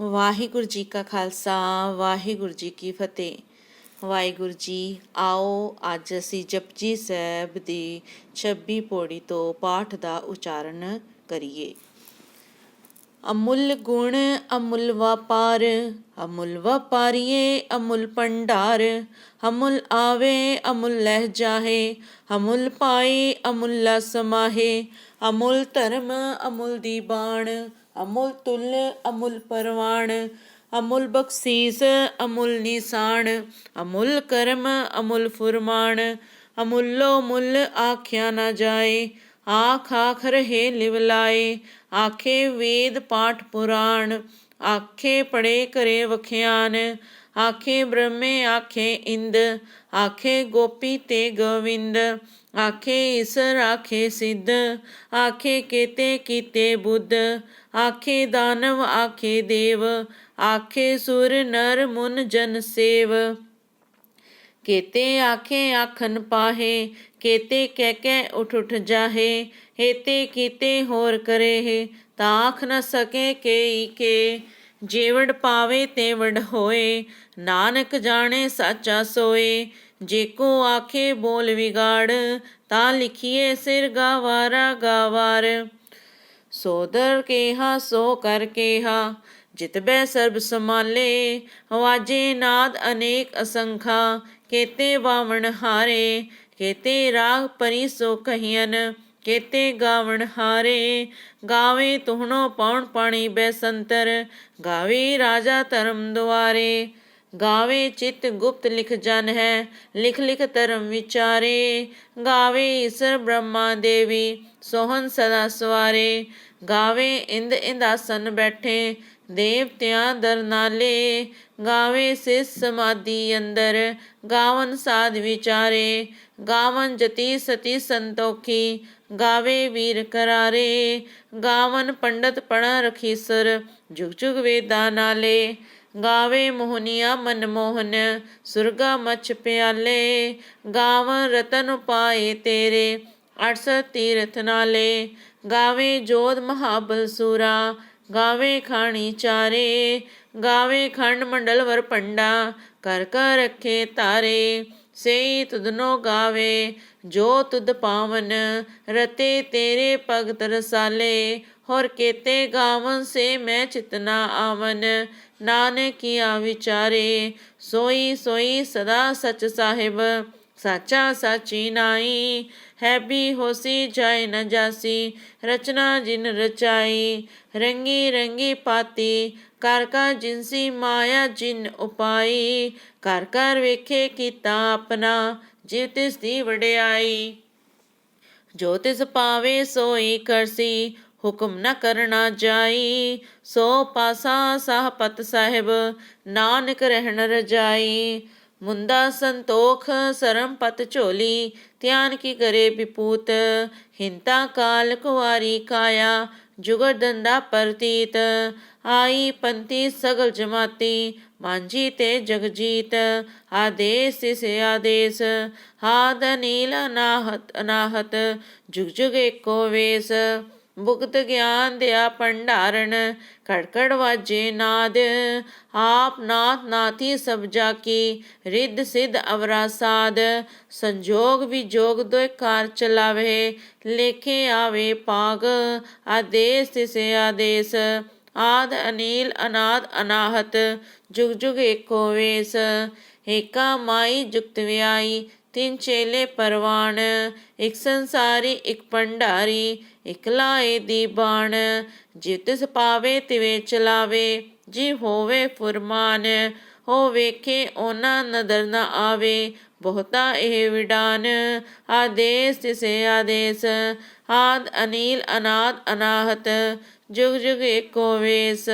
ਵਾਹਿਗੁਰੂ ਜੀ ਕਾ ਖਾਲਸਾ, ਵਾਹਿਗੁਰੂ ਜੀ ਕੀ ਫਤਿਹ। ਵਾਹਿਗੁਰੂ ਜੀ, ਆਓ ਅੱਜ ਅਸੀਂ ਜਪਜੀ ਸਾਹਿਬ ਦੀ 26 ਪੌੜੀ ਤੋਂ ਪਾਠ ਦਾ ਉਚਾਰਨ ਕਰੀਏ। ਅਮੁੱਲ ਗੁਣ, ਅਮੁੱਲ ਵਪਾਰ, ਅਮੁੱਲ ਵਪਾਰੀਏ, ਅਮੁੱਲ ਭੰਡਾਰ। ਅਮੁੱਲ ਆਵੇ, ਅਮੁੱਲ ਲਹਿ ਜਾਹੇ, ਅਮੁੱਲ ਪਾਏ, ਅਮੁੱਲਾ ਸਮਾਹੇ। ਅਮੁੱਲ ਧਰਮ, ਅਮੁੱਲ ਦੀ ਬਾਣ ਅਮੁਲ ਤੁਲ, ਅਮੁਲ ਪਰਵਾਣ, ਅਮੁਲ ਬਖਸ਼ੀਸ, ਅਮੁੱਲ ਨਿਸ਼ਾਨ ਅਮੁੱਲ ਕਰਮ, ਅਮੁਲ ਫੁਰਮਾਨ ਅਮੁੱਲੋ ਮੁੱਲ ਆਖਿਆ ਨਾ ਜਾਏ, ਆਖ ਆਖ ਰਹੇ ਲਿਵਲਾਏ ਆਖੇ ਵੇਦ ਪਾਠ ਪੁਰਾਣ, ਆਖੇ ਪੜੇ ਕਰੇ ਵਖਿਆਨ ਆਖੇ ਬ੍ਰਹਮੇ ਆਖੇ ਇੰਦ ਆਖੇ ਗੋਪੀ ਤੇ ਗੋਵਿੰਦ ਆਖੇ ਈਸਰ ਆਖੇ ਸਿੱਧ ਆਖੇ ਕੀਤੇ ਕੀਤੇ ਬੁੱਧ ਆਖੇ ਦਾਨਵ ਆਖੇ ਦੇਵ ਆਖੇ ਸੁਰ ਨਰ ਮੁਨ ਜਨ ਸੇਵ ਕੇਤੇ ਆਖੇ ਆਖਨ ਪਾਹੇ ਕੇਤੇ ਕਹਿ ਕਹਿ ਉਠ ਉਠ ਜਾਹੇ ਹੇਤੇ ਕੀਤੇ ਹੋਰ ਕਰੇ ਤਾਂ ਆਖ ਨ ਸਕੇ ਕੇਈ ਕੇ ਜੇਵੜ ਪਾਵੇ ਤੇਵੜ ਹੋਏ, ਨਾਨਕ ਜਾਣੇ ਸਾਚਾ ਸੋਏ। ਜੇ ਕੋ ਆਖੇ ਬੋਲ ਵਿਗਾੜ, ਤਾਂ ਲਿਖੀਏ ਸਿਰ ਗਾਵਾਰਾ ਗਾਵਾਰ ਸੋਦਰ ਕੇਹਾ, ਸੋ ਕਰ ਕੇਹਾ ਜਿਤਬੈ ਸਰਬ ਸਮਾਲੇ ਆਵਾਜੇ ਨਾਦ ਅਨੇਕ ਅਸੰਖਾ, ਕੇਤੇ ਵਾਵਣ ਹਾਰੇ, ਕੇਤੇ ਰਾਗ ਪਰੀ ਸੋ ਕਹੀਨ ਕੇਤੇ ਗਾਵਣ ਹਾਰੇ, ਗਾਵੇ ਤੁਹਣੋ ਪੌਣ ਪਾਣੀ ਬੈਸੰਤਰ, ਗਾਵੇ ਰਾਜਾ ਧਰਮ ਦੁਆਰੇ, ਗਾਵੇ ਚਿਤ ਗੁਪਤ ਲਿਖ ਜਨ ਹੈ, ਲਿਖ ਲਿਖ ਧਰਮ ਵਿਚਾਰੇ, ਗਾਵੇ ਈਸ਼ਰ ਬ੍ਰਹਮਾ ਦੇਵੀ ਸੋਹਨ ਸਦਾ ਸਵਾਰੇ, ਗਾਵੇ ਇੰਦ ਇੰਦਾਸਨ ਬੈਠੇ ਦੇਵਤਿਆਂ ਦਰ ਨਾਲੇ ਗਾਵੇ ਸਿਸ ਸਮਾਧੀ ਅੰਦਰ, ਗਾਵਨ ਸਾਧ ਵਿਚਾਰੇ, ਗਾਵਨ ਜਤੀ ਸਤੀ ਸੰਤੋਖੀ, ਗਾਵੇ ਵੀਰ ਕਰਾਰੇ, ਗਾਵਨ ਪੰਡਤ ਪੜਾ ਰਖੀਸਰ ਜੁਗ ਜੁਗ ਵੇਦਾਂ ਨਾਲੇ, ਗਾਵੇ ਮੋਹਨੀਆ ਮਨ ਮੋਹਨ, ਸੁਰਗਾ ਮਛ ਪਿਆਲੇ, ਗਾਵਨ ਰਤਨ ਪਾਏ ਤੇਰੇ 800 ਤੀਰਥ ਨਾਲੇ, ਗਾਵੇ ਜੋਧ ਮਹਾਬਲ ਸੂਰਾ ਗਾਵੇ ਖਾਣੀ ਚਾਰੇ, ਗਾਵੇ ਖੰਡ ਮੰਡਲ ਵਰ ਪੰਡਾ, ਕਰ ਕਰ ਰੱਖੇ ਤਾਰੇ, ਸਈ ਤੁਧਨੋ ਗਾਵੇ, ਜੋ ਤੁਧ ਪਾਵਨ, ਰਤੇ ਤੇਰੇ ਭਗਤ ਰਸਾਲੇ, ਹੋਰ ਕੇਤੇ ਗਾਵਨ ਸੇ ਮੈਂ ਚਿਤਨਾ ਆਵਨ ਨਾਨਕਿਆ ਵਿਚਾਰੇ, ਸੋਈ ਸੋਈ ਸਦਾ ਸਚ ਸਾਹਿਬ ਸਾਚਾ ਸਾਚੀ ਨਾਈ ਹੈ ਵੀ ਹੋਸੀ ਜਾਏ ਨ ਜਾਸੀ, ਰਚਨਾ ਜਿਨ ਰਚਾਈ, ਰੰਗੀ ਰੰਗੀ ਪਾਤੀ ਕਰ ਕਾ ਜਿਨਸੀ ਮਾਇਆ ਜਿਨ ਉਪਾਈ ਕਰ ਕਰ ਵੇਖੇ ਕੀਤਾ ਆਪਣਾ ਜਿਵ ਤਿਸ ਦੀ ਵਡਿਆਈ। ਜੋ ਤਿਸ ਪਾਵੇ ਸੋਈ ਕਰਸੀ, ਹੁਕਮ ਨ ਕਰਨਾ ਜਾਈ, ਸੋ ਪਾਸਾ ਸਾਹਪਤ ਸਾਹਿਬ, ਨਾਨਕ ਰਹਿਣ ਰਜਾਈ। ਮੁੰਦਾ ਸੰਤੋਖ ਸਰਮ ਪਤ ਝੋਲੀ, ਧਿਆਨ ਕੀ ਕਰੇ ਵਿਪੂਤ, ਹਿੰਤਾ ਕਾਲ ਕੁਵਾਰੀ ਕਾਇਆ ਜੁਗਰ ਦੰਦਾ ਪਰਤੀਤ, ਆਈ ਪੰਤੀ ਸਗਲ ਜਮਾਤੀ ਮਾਂਜੀ ਤੇ ਜਗਜੀਤ, ਆਦੇਸ ਤਿਸੇ ਆਦੇਸ, ਹਾਦ ਨੀਲ ਅਨਾਹਤ ਅਨਾਹਤ, ਜੁਗ ਜੁਗ ਏਕੋ ਵੇਸ। ਮੁਕਤ ਗਿਆਨ ਦਿਆ ਭੰਡਾਰਨ, ਖੜਕੜ ਵਾਜੇ ਨਾਦ। ਆਪ ਨਾਥ ਨਾਥੀ ਸਭ ਜਾ ਕੀ ਰਿੱਧ ਸਿਧ ਅਵਰਾ ਸਾਧ ਸੰਜੋਗ ਵਿਜੋਗ ਦੋਇ ਕਾਰ ਚਲਾਵੇ, ਲੇਖੇ ਆਵੇ ਪਾਗ ਆਦੇਸ ਤਿਸੇ ਆਦੇਸ, ਆਦ ਅਨੀਲ ਅਨਾਦ ਅਨਾਹਤ। ਜੁਗ ਜੁਗ ਏਕੋ ਵੇਸ, ਏਕਾ ਮਾਈ ਜੁਗਤ ਵਿਆਈ ਤਿੰਨ ਚੇਲੇ ਪਰਵਾਣ, ਇੱਕ ਸੰਸਾਰੀ, ਇੱਕ ਭੰਡਾਰੀ, ਇੱਕ ਲਾਏ ਦੀ ਬਾਣ। ਜਿਤ ਤਿਸ ਪਾਵੇ ਤਿਵੇਂ ਚਲਾਵੇ, ਜੀ ਹੋਵੇ ਫੁਰਮਾਨ, ਹੋ ਵੇਖੇ ਉਹਨਾਂ ਨਦਰ ਨਾ ਆਵੇ, ਬਹੁਤਾ ਇਹ ਵਿਡਾਨ। ਆਦੇਸ ਤਿਸੇ ਆਦੇਸ, ਆਦ ਅਨੀਲ ਅਨਾਦ ਅਨਾਹਤ, ਜੁਗ ਜੁਗ ਏਕੋ ਵੇਸ।